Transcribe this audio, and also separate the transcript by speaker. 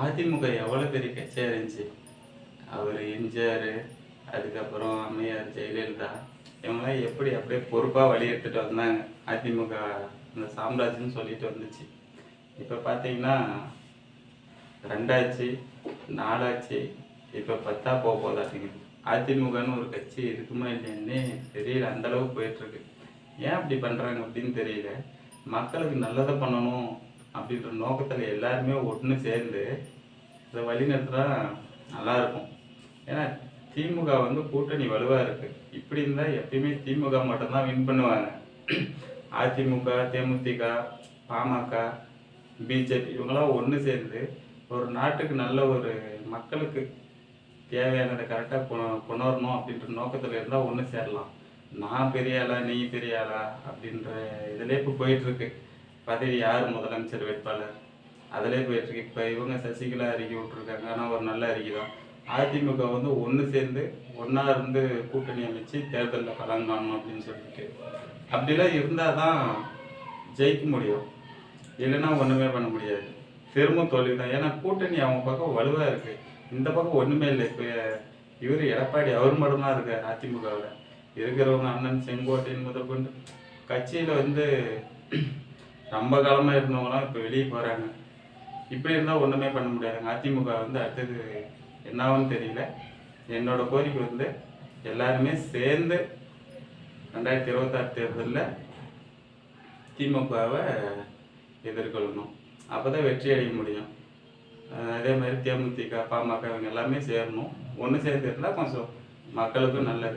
Speaker 1: அதிமுக எவ்வளோ பெரிய கட்சியாக இருந்துச்சு? அவர் எம்ஜிஆர் அதுக்கப்புறம் அம்மையார் ஜெயலலிதா இவங்களாம் எப்படி அப்படியே பொறுப்பாக வழி எடுத்துகிட்டு வந்தாங்க. அதிமுக இந்த சாம்ராஜ்யம்னு சொல்லிட்டு வந்துச்சு. இப்போ பார்த்தீங்கன்னா ரெண்டாச்சு நாலாச்சு இப்போ பத்தா போக போதாட்டிங்க அதிமுகன்னு ஒரு கட்சி இருக்குமா இல்லையான்னே தெரியல அந்தளவுக்கு போயிட்டுருக்கு ஏன் அப்படி பண்ணுறாங்க அப்படின்னு தெரியல. மக்களுக்கு நல்லதை பண்ணணும். அப்படின்ற நோக்கத்தில் எல்லாருமே ஒன்று சேர்ந்து இதை வழிநடத்துறா நல்லா இருக்கும். ஏன்னா திமுக வந்து கூட்டணி வலுவாக இருக்குது இப்படி இருந்தால் எப்பயுமே திமுக மட்டும்தான் வின் பண்ணுவாங்க. அதிமுக தேமுதிக பாமக பிஜேபி இவங்களாம் ஒன்று சேர்ந்து ஒரு நாட்டுக்கு நல்ல ஒரு மக்களுக்கு தேவையானதை கரெக்டாக கொண கொண்டு வரணும் அப்படின்ற நோக்கத்தில் இருந்தால் ஒன்று சேரலாம். நான் பெரிய ஆளா நீ பெரிய ஆளா அப்படின்ற இதிலே இப்போ போயிட்டுருக்கு பதவி யார் முதலமைச்சர் வேட்பாளர்? அதிலே போயிட்டுருக்கு. இப்போ இவங்க சசிகலா அறிக்கை விட்டுருக்காங்க. ஆனால் ஒரு நல்ல அறிக்கை தான். அதிமுக வந்து ஒன்று சேர்ந்து ஒன்றா இருந்து கூட்டணி அமைச்சு தேர்தலில் கலந்து காணணும் அப்படின்னு சொல்லிட்டு. அப்படிலாம் இருந்தால் தான் ஜெயிக்க முடியும். இல்லைன்னா ஒன்றுமே பண்ண முடியாது. திரும்ப தோல்வி தான். ஏன்னா கூட்டணி அவங்க பக்கம் வலுவாக இருக்குது இந்த பக்கம் ஒன்றுமே இல்லை. இப்போ இவர் எடப்பாடி அவர் மட்டும்தான் இருக்கார் அதிமுகவில். இருக்கிறவங்க அண்ணன் செங்கோட்டையின் முதற்கொண்டு. கட்சியில் வந்து ரொம்ப காலமாக இருந்தவங்களாம் இப்போ வெளியே போகிறாங்க இப்படி இருந்தால் ஒன்றுமே பண்ண முடியாதுங்க அதிமுக வந்து அடுத்தது என்னாகும்னு தெரியல. என்னோட கோரிக்கை வந்து எல்லாருமே சேர்ந்து ரெண்டாயிரத்தி இருபத்தாறு தேர்தலில் திமுகவை எதிர்கொள்ளணும். அப்போ தான் வெற்றி அடைய முடியும். அதே மாதிரி தேமுதிக பாமக இவங்க எல்லாமே சேரணும். ஒன்று சேர்ந்து இருந்தால் கொஞ்சம் மக்களுக்கும் நல்லது.